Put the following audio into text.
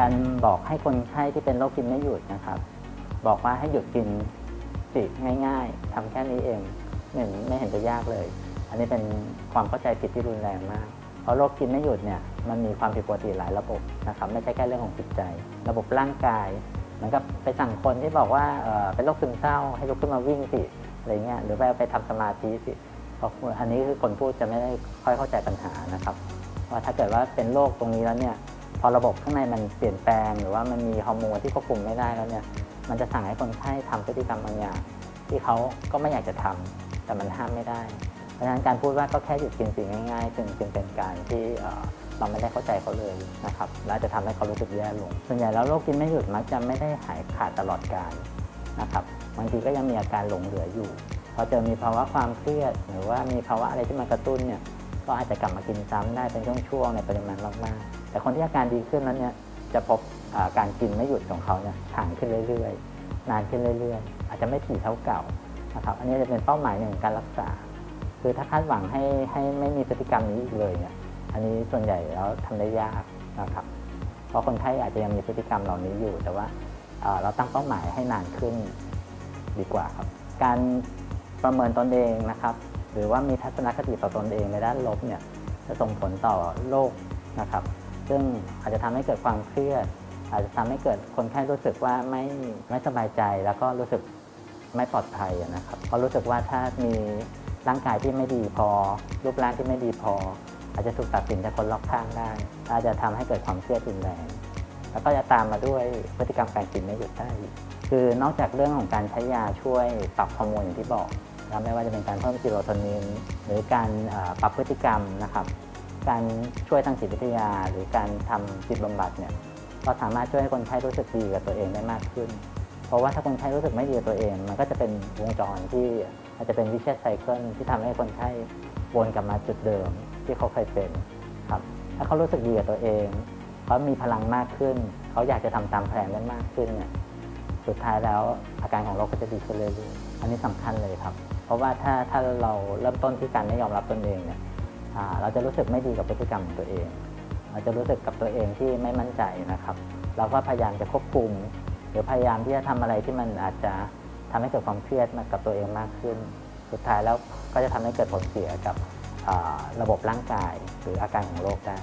การบอกให้คนไข้ที่เป็นโรคกินไม่หยุดนะครับ บอกว่าให้หยุดกินสิง่ายๆทำแค่นี้เองไม่เห็นไม่เห็นจะยากเลย อันนี้เป็นความเข้าใจผิดที่รุนแรงมาก เพราะโรคกินไม่หยุดเนี่ยมันมีความผิดปกติหลายระบบนะครับไม่ใช่แค่เรื่องของจิตใจ ระบบร่างกายเหมือนกับไปสั่งคนที่บอกว่าเเป็นโรคซึมเศร้า ให้ลุกขึ้นมาวิ่งสิอะไรเงี้ยหรือไปไปทำสมาธิสิเพราะอันนี้คือคนพูดจะไม่ได้ค่อยเข้าใจปัญหานะครับว่าถ้าเกิดว่าเป็นโรคตรงนี้แล้วเนี่ย อระบบข้างในมันเปลี่ยนแปลง หรือว่ามันมีฮอร์โมนที่ควบคุมไม่ได้แล้วเนี่ยมันจะสั่งให้คนไข้ทำพฤติกรรมบางอย่าง ที่เขาก็ไม่อยากจะทำแต่มันห้ามไม่ได้ เพราะฉะนั้นการพูดว่าก็แค่หยุดกินสิ่งง่ายๆจึงจึงเป็นการที่เอ่อเราไม่ได้เข้าใจเขาเลยนะครับและจะทำให้เขารู้สึกแย่ลง ส่วนใหญ่แล้วโรคกินไม่หยุดมักจะไม่ได้หายขาดตลอดการนะครับบางทีก็ยังมีอาการหลงเหลืออยู่พอเจอมีภาวะความเครียด หรือว่ามีภาวะอะไรที่มากระตุ้นเนี่ย ก็อาจจะกลับมากินซ้ำได้เป็นช่วงๆในปริมาณมากๆแต่คนที่อาการดีขึ้นแล้วเนี่ยจะพบการกินไม่หยุดของเขาเนี่ยห่างขึ้นเรื่อยๆ นานขึ้นเรื่อยๆ อาจจะไม่ถี่เท่าเก่านะครับอันนี้จะเป็นเป้าหมายหนึ่งการรักษา คือถ้าคาดหวังให้ให้ไม่มีพฤติกรรมนี้อีกเลยเนี่ยอันนี้ส่วนใหญ่แล้วทำได้ยากนะครับเพราะคนไข้อาจจะยังมีพฤติกรรมเหล่านี้อยู่ แต่ว่าเราตั้งเป้าหมายให้นานขึ้นดีกว่าครับ การประเมินตนเองนะครับ หรือว่ามีทัศนคติต่อตนเองในด้านลบเนี่ยจะส่งผลต่อโรคนะครับ ซึ่งอาจจะทำให้เกิดความเครียด อาจจะทำให้เกิดคนไข้รู้สึกว่าไม่ไม่สบายใจ แล้วก็รู้สึกไม่ปลอดภัยนะครับ เพราะรู้สึกว่าถ้ามีร่างกายที่ไม่ดีพอ รูปร่างที่ไม่ดีพอ อาจจะถูกตัดสินจากคนรอบข้างได้ อาจจะทำให้เกิดความเครียดรุนแรง แล้วก็จะตามมาด้วยพฤติกรรมการกินไม่หยุดได้อีกคือนอกจากเรื่องของการใช้ยาช่วยปรับฮอร์โมนอย่างที่บอก นะไม่ว่าจะเป็นการเพิ่มซีโรโทนิน หรือการปรับพฤติกรรมนะครับการช่วยทางจิตวิทยา หรือการทำจิตบำบัดเนี่ยก็สามารถช่วยให้คนไข้รู้สึกดีกับตัวเองได้มากขึ้น เพราะว่าถ้าคนไข้รู้สึกไม่ดีกับตัวเอง มันก็จะเป็นวงจรที่อาจจะเป็นวิเชษไซเคิลที่ทำให้คนไข้วนกลับมาจุดเดิมที่เขาเคยเป็นครับถ้าเขารู้สึกดีกับตัวเองเขามีพลังมากขึ้น เขาอยากจะทำตามแผนได้มากขึ้นเนี่ย สุดท้ายแล้วอาการของเราก็จะดีขึ้นเรื่อยๆอันนี้สำคัญเลยครับ เพราะว่าถ้าถ้าเราเริ่มต้นที่การไม่ยอมรับตนเองเนี่ยเราจะรู้สึกไม่ดีกับพฤติกรรมของตัวเอง เราจะรู้สึกกับตัวเองที่ไม่มั่นใจนะครับ เราก็พยายามจะควบคุม หรือพยายามที่จะทำอะไรที่มันอาจจะทำให้เกิดความเครียดกับตัวเองมากขึ้น สุดท้ายแล้วก็จะทำให้เกิดผลเสียกับระบบร่างกายหรืออาการของโรคได้